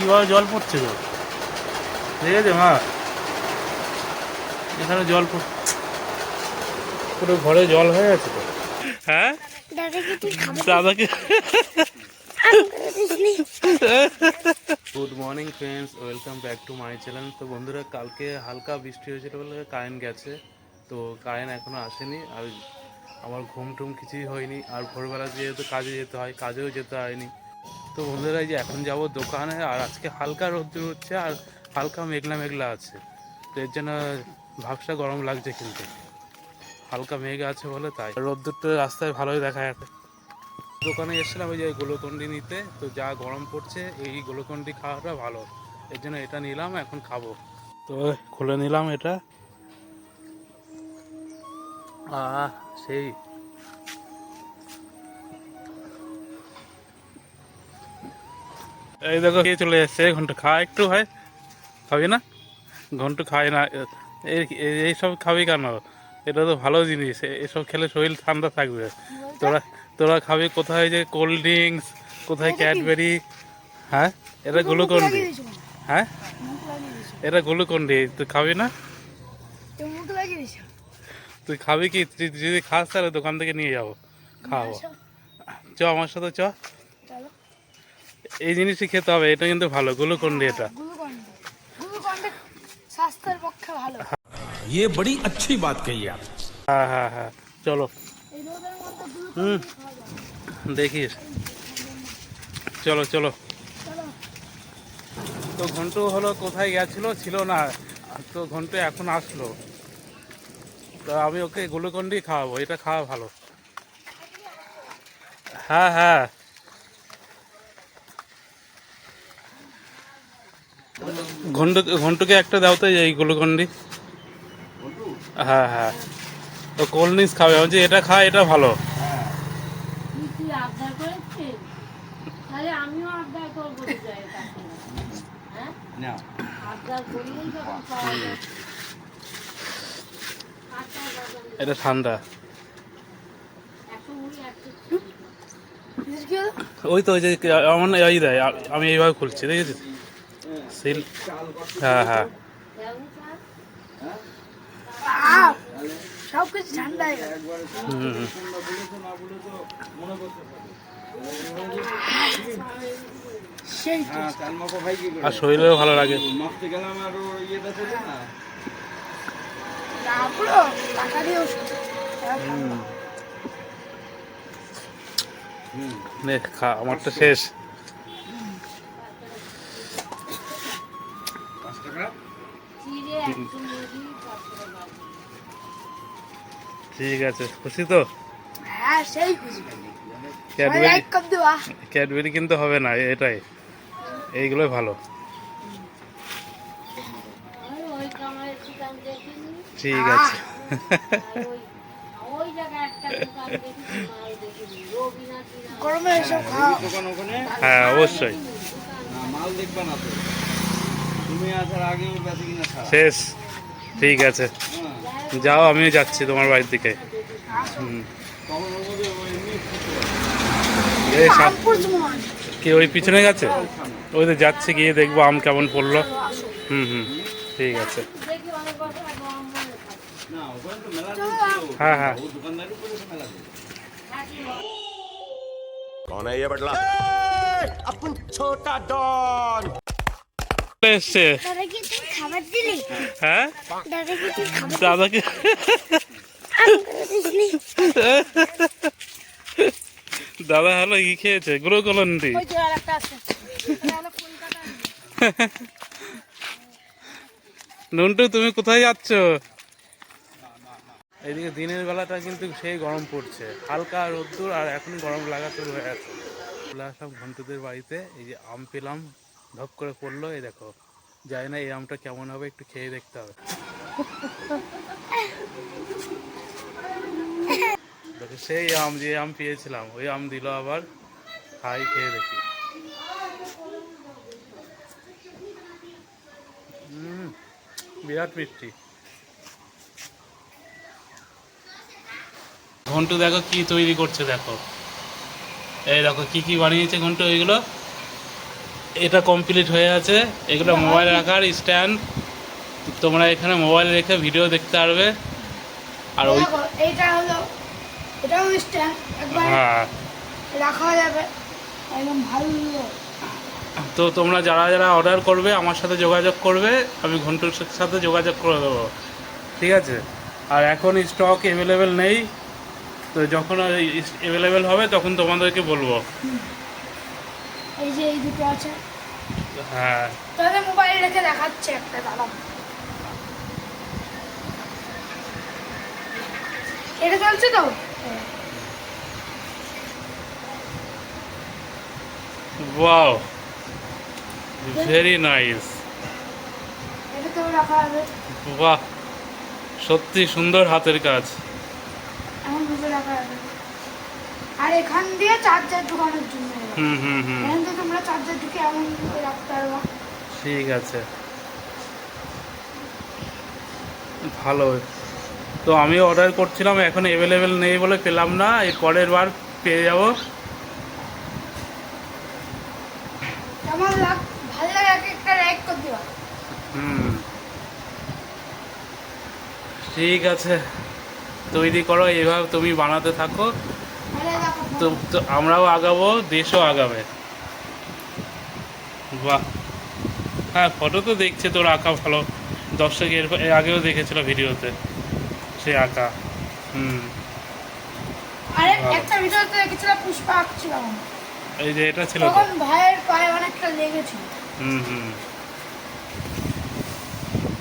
কীভাবে জল পড়ছে তো ঠিক আছে মা? এখানে জল পড়- পুরো ঘরে জল হয়ে আছে তো? হ্যাঁ? দাদাকে good morning friends welcome back to my channel তো বন্ধুরা কালকে হালকা বৃষ্টি হয়েছিল বলে কারেন্ট গেছে। তো কারেন্ট এখনও আসেনি। আর আমার ঘুম টুম কিছুই হয়নি। আর ভোরবেলা যেহেতু কাজে যেতে হয় কাজেও যেতে হয়নি। তো বন্ধুরা যে এখন যাব দোকানে, আর আজকে হালকা রোদ্দুর হচ্ছে আর হালকা মেঘলা মেঘলা আছে। তো এর জন্য ভাবসা গরম লাগছে কিন্তু। হালকা মেঘ আছে বলে তাই। রোদ্দুরটা রাস্তায় ভালোই দেখা যাচ্ছে। দোকানে এসেছিলাম ওই যে গ্লুকন্ডি নিতে, তো যা গরম পড়ছে, এই গ্লুকন্ডি খাওয়াটা ভালো। এর জন্য এটা নিলাম, এখন খাব। তো খুলে নিলাম এটা। আহ, সেই এই দেখো কে চলে যাচ্ছে ঘণ্টা খা একটু হয়। খাবি না? ঘন্টু খাই না এই এইসব খাবি কেন? এটা তো ভালো জিনিস এসব খেলে শরীর ঠান্ডা থাকবে। তোরা তোরা খাবি কোথায় যে কোল্ড ড্রিঙ্কস কোথায় ক্যাডবেরি হ্যাঁ? এটা গ্লুকন্ডি হ্যাঁ? এটা গ্লুকন্ডি তুই খাবি না? তুই খাবি কি? তুই যদি খাস তাহলে দোকান থেকে নিয়ে যাব খাওয়াবো। চ আমার সাথে চ। এই জিনিসই খেতে হবে এটা কিন্তু ভালো গ্লুকন্ডি এটা গ্লুকন্ডি গ্লুকন্ডি স্বাস্থ্যের পক্ষে ভালো ये बड़ी अच्छी बात कही आप হ্যাঁ হ্যাঁ হ্যাঁ চলো এই রোদের মধ্যে গ্লুকন্ডি হুম দেখিস চলো চলো চলো তো ঘন্টু হলো কোথায় গেছিল ছিল না তো ঘন্টু এখন আসলো তো আমি ওকে গ্লুকন্ডি খাওয়াবো এটা খাওয়া ভালো হ্যাঁ হ্যাঁ ঘন্টু ঘন্টুকে একটা দাও তো এই গ্লুকন্ডি। হ্যাঁ হ্যাঁ। তো কোল্ড ড্রিঙ্কস খাবে। বলছি এটা খা এটা ভালো। হ্যাঁ। এটা ঠান্ডা। হলো? ওই তো ওই যে আমার এই দেয় আমি এইভাবে খুলছি দেখেছিস? সিল হ্যাঁ হ্যাঁ! সব কিছু ঠান্ডা হুম, আর শরীরেও ভালো লাগে। নে খা আমারটা শেষ। ঠিক আছে খুশি তো? হ্যাঁ সেই খুশি। ক্যাডবেরি কিন্তু হবে না এটাই। এইগুলোই ভালো। ঠিক আছে। হ্যাঁ অবশ্যই। মাল দেখবা না তো তুমি আসার আগে ও বেঁচে কিনা খাও শেষ ঠিক আছে হ্যাঁ যাও আমিও যাচ্ছি তোমার বাড়ির দিকে হুম তখন ও বলবে ও এমনি এই সাপ আম পড়ছে মনে হয় কি ওই পিছনে গেছে ওই তো যাচ্ছে গিয়ে দেখবো আম কেমন পড়লো হুম হুম ঠিক আছে দেখি অনেক বছর আগে আমার মনে থাকে না ওখানে তো মেলা চলো। ছিল হ্যাঁ হ্যাঁ ও দোকানদারি করে মেলা ছিল। कौन है ये बटला এসছে দাদা কি তুই খাবার হ্যাঁ? দাদা কি দাদাকে হলো ই খেয়েছে? ফোন কাটা নন্টু তুমি কোথায় যাচ্ছ? এদিকে দিনের বেলাটা কিন্তু সেই গরম পড়ছে। হালকা রোদ্দুর আর এখন গরম লাগা শুরু হয়ে গেছে চলে আসলাম ঘন্টুদের বাড়িতে। এই যে আম পেলাম। ধপ করে পড়ল, এই দেখো। জানি না এই আমটা কেমন হবে, একটু খেয়ে দেখতে হবে। দেখো, সেই আম, যে আম পেয়েছিলাম, ওই আম দিল আবার, খাই, খেয়ে দেখি। বিরাট মিষ্টি। ঘন্টু, দেখো কি তৈরি করছে, দেখো। এই দেখো, কি কি বানিয়েছে ঘন্টু, ওইগুলো? এটা কমপ্লিট হয়ে আছে। এগুলো মোবাইল রাখার স্ট্যান্ড তোমরা এখানে মোবাইল রেখে ভিডিও দেখতে পারবে। আর ওই এইটা হলো এটাও স্ট্যান্ড একবার হ্যাঁ। রাখা যাবে। একদম ভালো। তো তোমরা যারা যারা অর্ডার করবে আমার সাথে যোগাযোগ করবে। আমি ঘন্টুর সাথে যোগাযোগ করে দেবো। ঠিক আছে? আর এখন স্টক অ্যাভেলেবেল নেই। তো যখন অ্যাভেলেবেল হবে তখন তোমাদেরকে বলব। এই যে এই দুটো আছে। হ্যাঁ। তাহলে মোবাইল রেখে দেখাচ্ছে একটা দাদা এটা চলছে তো? ওয়াও ভেরি নাইস এটা তো রাখা যাবে বাহ। সত্যি সুন্দর হাতের কাজ। এমন ভাবে রাখা আর এখান দিয়ে চার্জার ঢোকানোর জন্য। হুম হুম হুম। এখান থেকে তোমরা চার্জার ঢুকে এমন রাখতে পারবা ঠিক আছে। ভালো। তো আমি অর্ডার করছিলাম এখন অ্যাভেলেবেল নেই বলে পেলাম না। এর পরের বার পেয়ে যাব। কেমন লাগ ভালো লাগে একটা লাইক করে দিবা। হুম। ঠিক আছে। তৈরি করো এইভাবে তুমি বানাতে থাকো। তো তো আমরাও আগাবো দেশও আগাবে। বাহ। হ্যাঁ ফটো তো দেখছে তোর আঁকা ভালো। দর্শক এর আগেও দেখেছিল ভিডিওতে সে আঁকা। হুম। আরে একটা ভিডিওতে পুষ্পা এই যে এটা ছিল তো। তখন ভাইয়ের পায়ে অনেকটা লেগেছিল। হুম হুম।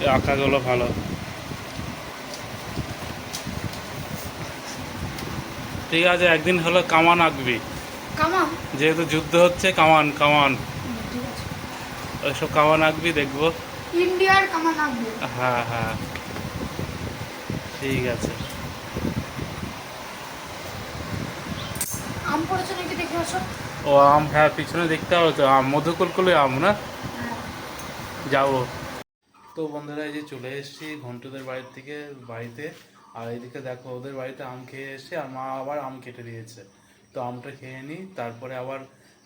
এই আঁকাগুলো ভালো। ঠিক আছে একদিন হলো কামান আঁকবি। কামা যেহেতু যুদ্ধ হচ্ছে কামান কামান। ওইসব কামান আঁকবি দেখব। ইন্ডিয়ার কামা আঁকবে? হ্যাঁ হ্যাঁ। ঠিক আছে। আম পড়েছে নাকি দেখে আসো? ও আম হ্যাঁ পিছনে দেখতে হবে তো আম মধুকুলকুলে আম না? যাব। তো বন্ধুরা এই যে চলে এসেছি ঘন্টুদের বাড়ির থেকে বাড়িতে। আর এইদিকে দেখো ওদের বাড়িতে আম খেয়ে এসেছে আর মা আবার আম কেটে দিয়েছে। তো আমটা খেয়ে নিই তারপরে আবার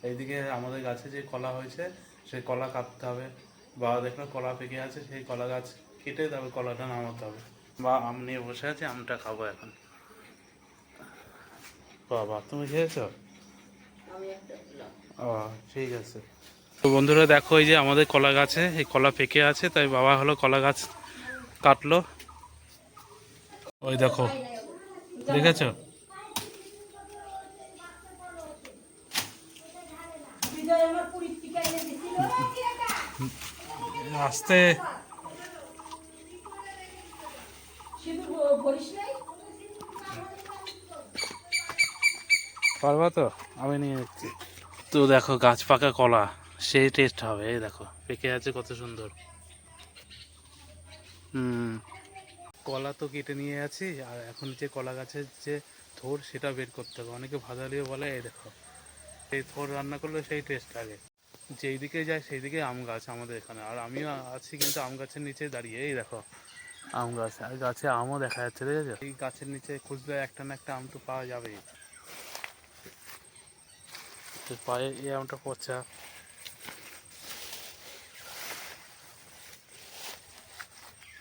এইদিকে আমাদের গাছে যে কলা হয়েছে সেই কলা কাটতে হবে। বা দেখল কলা পেকে আছে সেই কলা গাছ কেটে তারপর কলাটা নামাতে হবে। বা আম নিয়ে বসে আছে আমটা খাব এখন। বাবা তুমি খেয়েছো? ও ঠিক আছে। তো বন্ধুরা দেখো এই যে আমাদের কলা গাছে এই কলা পেকে আছে তাই বাবা হলো কলা গাছ কাটলো। ওই দেখো। দেখেছ? আস্তে। পারবা তো? আমি নিয়ে যাচ্ছি। তো দেখো, গাছ পাকা কলা, সেই টেস্ট হবে। এই দেখো, পেকে আছে কত সুন্দর। হুম। কলা তো কেটে নিয়ে আছি আর এখন যে কলা গাছের যে থোর, সেটা বের করতে হবে। অনেকে ভাজালিও বলে, এই দেখো, এই থোর রান্না করলে সেই টেস্ট লাগে। যেই দিকে যায় সেই দিকে আম গাছ আমাদের এখানে। আর আমিও আছি কিন্তু আম গাছের নিচে দাঁড়িয়ে, এই দেখো, আম গাছ। আর গাছে আমও দেখা যাচ্ছে, দেখেছ? এই গাছের নিচে খুঁজলে একটা না একটা আম তো পাওয়া যাবেই। পায়ে এই আমটা পচা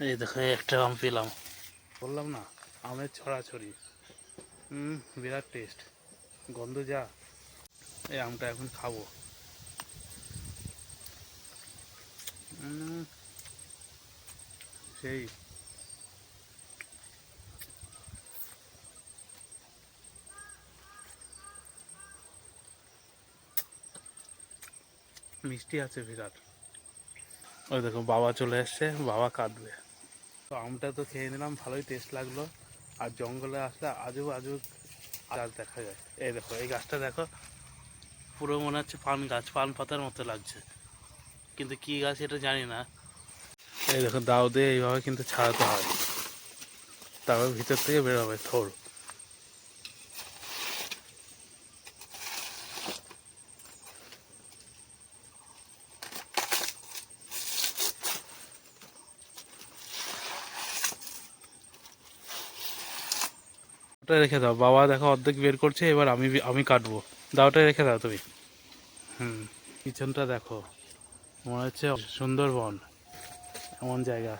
এই দেখো একটা আম পেলাম। বললাম না, আমের ছড়াছড়ি। হুম, বিরাট টেস্ট গন্ধ যা। এই আমটা এখন খাব। সেই। মিষ্টি আছে বিরাট। ওই দেখো, বাবা চলে এসছে, বাবা কাটবে তো আমটা তো খেয়ে নিলাম, ভালোই টেস্ট লাগল। আর জঙ্গলে আসলে আজও আজও গাছ দেখা যায়। এই দেখো, এই গাছটা দেখো, পুরো মনে হচ্ছে পান গাছ, পান পাতার মতো লাগছে। কিন্তু কি গাছ এটা জানি না। এই দেখো, দাও দিয়ে এইভাবে কিন্তু ছাড়াতে হয়। তারপর ভিতর থেকে বেরোবে থোড় ওটা রেখে দাও। বাবা দেখো অর্ধেক বের করছে, এবার আমি আমি কাটবো। দাওটা রেখে দাও তুমি। হুম, পিছনটা দেখো। মনে হচ্ছে সুন্দরবন। এমন জায়গা।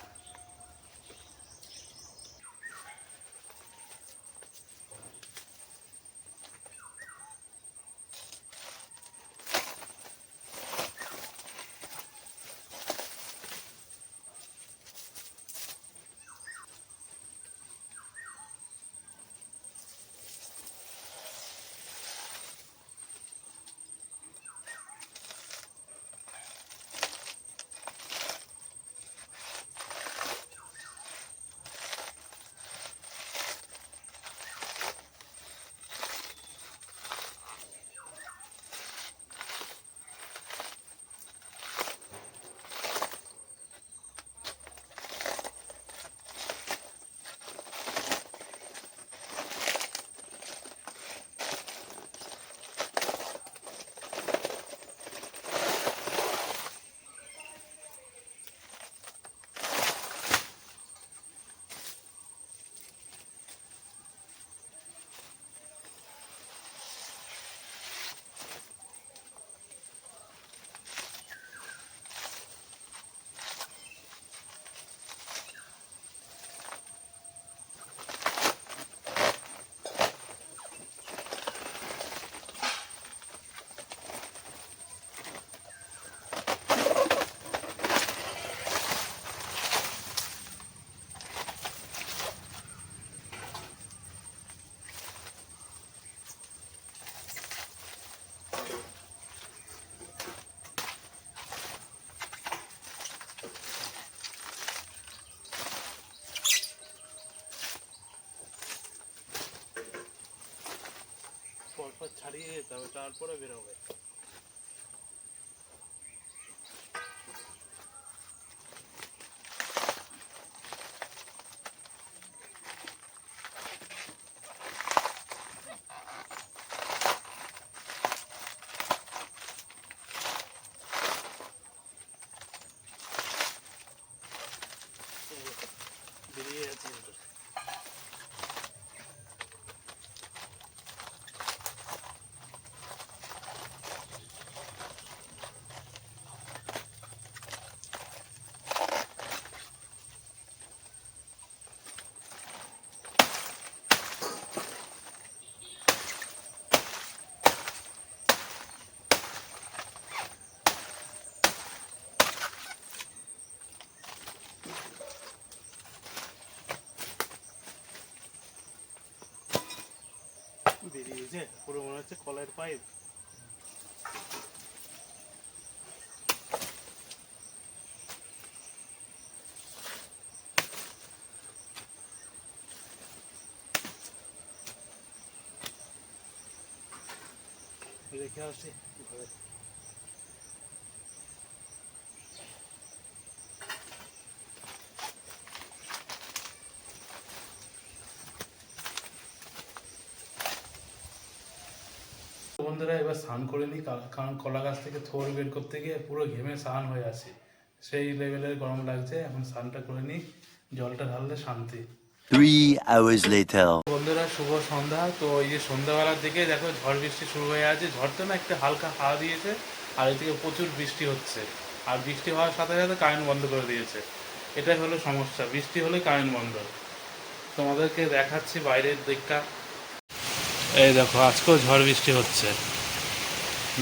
তারপরে বেরোবে বেরিয়ে বেরিয়েছে পুরো মনে হচ্ছে কলের পাইপ। রেখে আসি। ঘরে। বন্ধুরা এবার স্নান করে নিই কারণ কলা গাছ থেকে থোর বের করতে গিয়ে পুরো ঘেমে স্নান হয়ে আছে সেই লেভেলের গরম লাগছে এখন স্নানটা করে নিই জলটা ঢাললে শান্তি। Three hours later. বন্ধুরা শুভ সন্ধ্যা। তো এই যে সন্ধ্যাবেলার দিকে দেখো ঝড় বৃষ্টি শুরু হয়ে আছে। ঝড় তো না একটু হালকা হাওয়া দিয়েছে আর এদিকে প্রচুর বৃষ্টি হচ্ছে। আর বৃষ্টি হওয়ার সাথে সাথে কারেন্ট বন্ধ করে দিয়েছে। এটাই হলো সমস্যা বৃষ্টি হলে কারেন্ট বন্ধ। তোমাদেরকে দেখাচ্ছি বাইরের দিকটা। এই দেখো, আজকেও ঝড় বৃষ্টি হচ্ছে।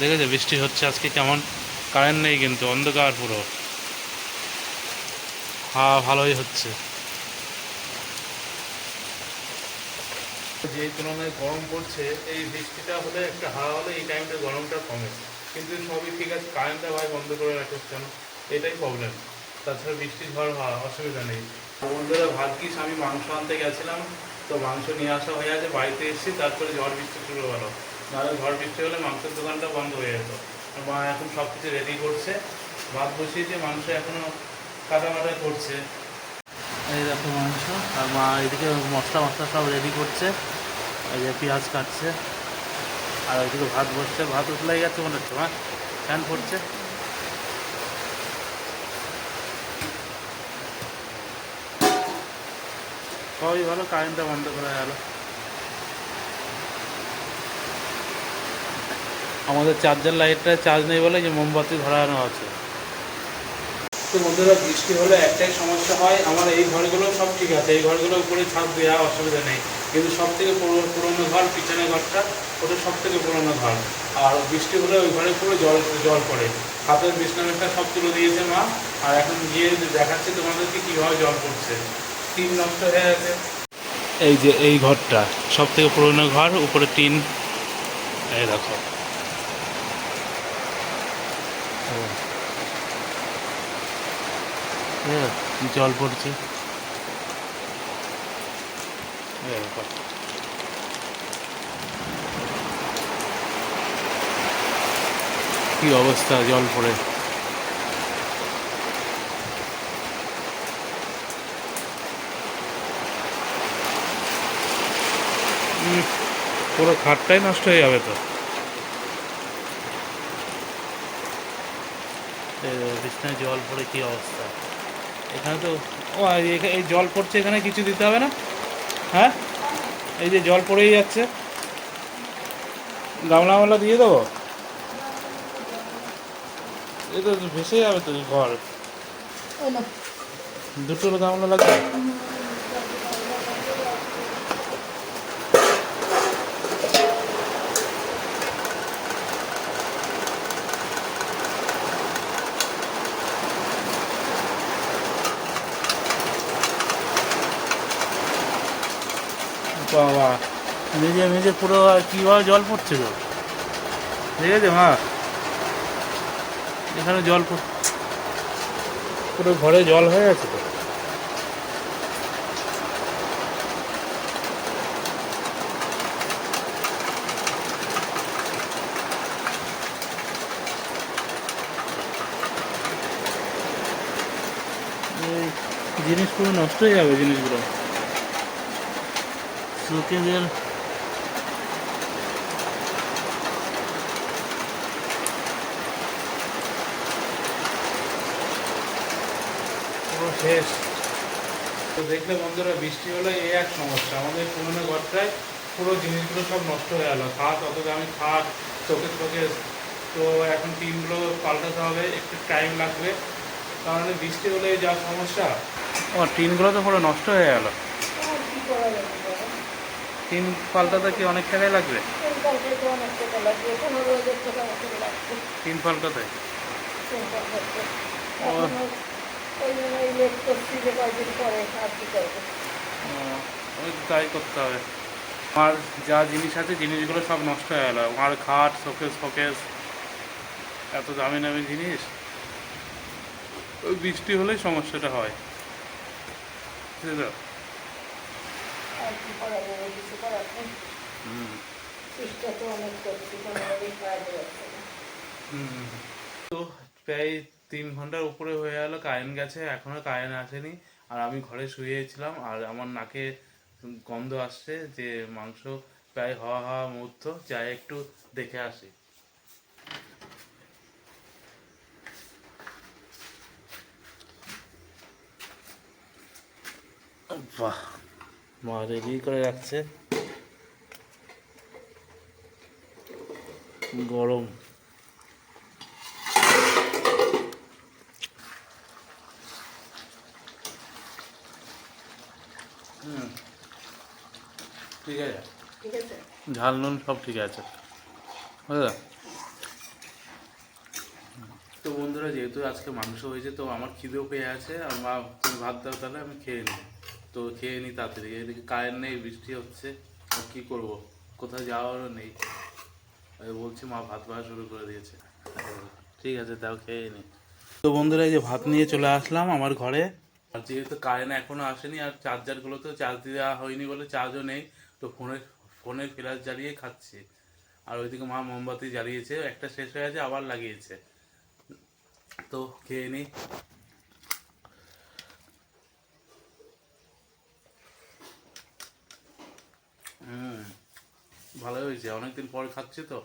দেখেছ, বৃষ্টি হচ্ছে আজকে কেমন? কারেন্ট নেই কিন্তু, অন্ধকার পুরো। হাওয়া ভালোই হচ্ছে। যে তুলনায় গরম পড়ছে, এই বৃষ্টিটা হলে একটা হাওয়া হলে এই টাইমটা গরমটা কমে। কিন্তু সবই ঠিক আছে, কারেন্টটা ভাই বন্ধ করে রাখিস কেন? এটাই প্রবলেম তাছাড়া বৃষ্টি ঝড় হওয়া, অসুবিধা নেই। বন্ধুরা, ভাগ্যিস আমি মাংস আনতে গেছিলাম। তো মাংস নিয়ে আসা হয়ে আছে, বাড়িতে এসেছি, তারপরে ঝড় বৃষ্টি শুরু হলো। নাহলে ঝড় বৃষ্টি হলে মাংসের দোকানটা বন্ধ হয়ে যেত। মা এখন সব কিছু রেডি করছে। ভাত বসিয়েছে মাংস এখনও কাটামাটা করছে। এই দেখো মাংস, আর মা এদিকে মশলা মশলা সব রেডি করছে। এই যে পেঁয়াজ কাটছে। আর ওইদিকে ভাত বসছে। ভাত উঠলে গেছে মনে হচ্ছে, মা? ফ্যান পড়ছে। সবই ভালো কারেন্টটা বন্ধ করা গেল। আমাদের চার্জার লাইটটা চার্জ নেই বলে যে মোমবাতি ধরানো আছে। তো বন্ধুরা বৃষ্টি হলে একটাই সমস্যা হয় আমার এই ঘরগুলো সব ঠিক আছে এই ঘরগুলো উপরে ছাদ দেওয়া অসুবিধা নেই। কিন্তু সব থেকে পুরোনো ঘর পিছনের ঘরটা ওটা সব থেকে পুরোনো ঘর। আর বৃষ্টি হলে ওই ঘরে পুরো জল জল পড়ে। হাতের বিছনাটা সব তুলে দিয়েছে মা। আর এখন গিয়ে দেখাচ্ছে তোমাদেরকে কীভাবে জল পড়ছে। টিন নষ্ট হয়ে গেছে। এই যে এই ঘরটা সব থেকে পুরোনো ঘর উপরে টিন। এই দেখো। হ্যাঁ, জল পড়ছে। কি অবস্থা জল পড়ে? পুরো খাটটাই নষ্ট হয়ে যাবে তো। এই বিছনায় জল পড়ে কি অবস্থা? এখানে তো ও এই জল পড়ছে এখানে কিছু দিতে হবে না? হ্যাঁ? এই যে জল পড়েই যাচ্ছে। গামলা মামলা দিয়ে দেবো? এ তো ভেসে যাবে তো ঘর। দুটো গামলা লাগবে বাবা মেঝে মেঝে পুরো আর কীভাবে জল পড়ছে গো? আছে, মা? এখানে জল পুরো ঘরে জল হয়ে গেছে তো? এই জিনিসগুলো নষ্ট হয়ে যাবে, জিনিসগুলো। শোকেজের পুরো শেষ। তো দেখলে বন্ধুরা বৃষ্টি হলে এই এক সমস্যা। আমাদের পুরোনো ঘরটায় পুরো জিনিসগুলো সব নষ্ট হয়ে গেলো। খাট অত দামি খাট চোখে চোখে। তো এখন টিনগুলো পাল্টাতে হবে একটু টাইম লাগবে। কারণ বৃষ্টি হলে যা সমস্যা। ও টিনগুলো তো পুরো নষ্ট হয়ে গেল? টিন পাল্টাতে কি অনেক টাকাই লাগবে? টিন পাল্টাতে। ও। এখন ওই- ওই জন্য এই লেট করছি যে কয়দিন পরে আর কি করব। ওই তাই করতে হবে। আমার যা জিনিস আছে জিনিসগুলো সব নষ্ট হয়ে গেল। আমার খাট শোকেস ফোকেস এত দামি দামি জিনিস। ওই বৃষ্টি হলেই সমস্যাটা হয়। বুঝলি তো। তো প্রায় তিন ঘণ্টার উপরে হয়ে গেল, কারেন্ট গেছে, এখনও কারেন্ট আসেনি। আর আমি ঘরে শুয়েছিলাম, আর আমার নাকে গন্ধ আসছে যে মাংস প্রায় হওয়া হওয়া মুহূর্ত, যাই একটু দেখে আসি। বাহ, মা রেডি করে রাখছে। গরম হুম ঠিক আছে ঠিক আছে ঝাল নুন সব ঠিক আছে। বুঝলে? তো বন্ধুরা, যেহেতু আজকে মাংস হয়েছে, তো আমার খিদেও পেয়ে আছে। আর মা তুমি ভাত দাও তাহলে, আমি খেয়ে নিই। তো খেয়ে নিই তাড়াতাড়ি। এদিকে কারেন্ট নেই, বৃষ্টি হচ্ছে। আর কী করব? কোথাও যাওয়ারও নেই। বলছি, মা ভাত খাওয়া শুরু করে দিয়েছে। ঠিক আছে, তাও খেয়ে নিই। তো বন্ধুরা, এই যে ভাত নিয়ে চলে আসলাম আমার ঘরে। আর যেহেতু কারেন্ট এখনও আসেনি, আর চার্জারগুলো তো চার্জ দেওয়া হয়নি বলে চার্জও নেই, তো ফোনের ফোনের ফ্ল্যাশ জ্বালিয়ে খাচ্ছি। আর ওইদিকে মা মোমবাতি জ্বালিয়েছে, একটা শেষ হয়ে গেছে, আবার লাগিয়েছে। তো খেয়ে নিই ভালো হয়েছে। অনেকদিন পর খাচ্ছি তো।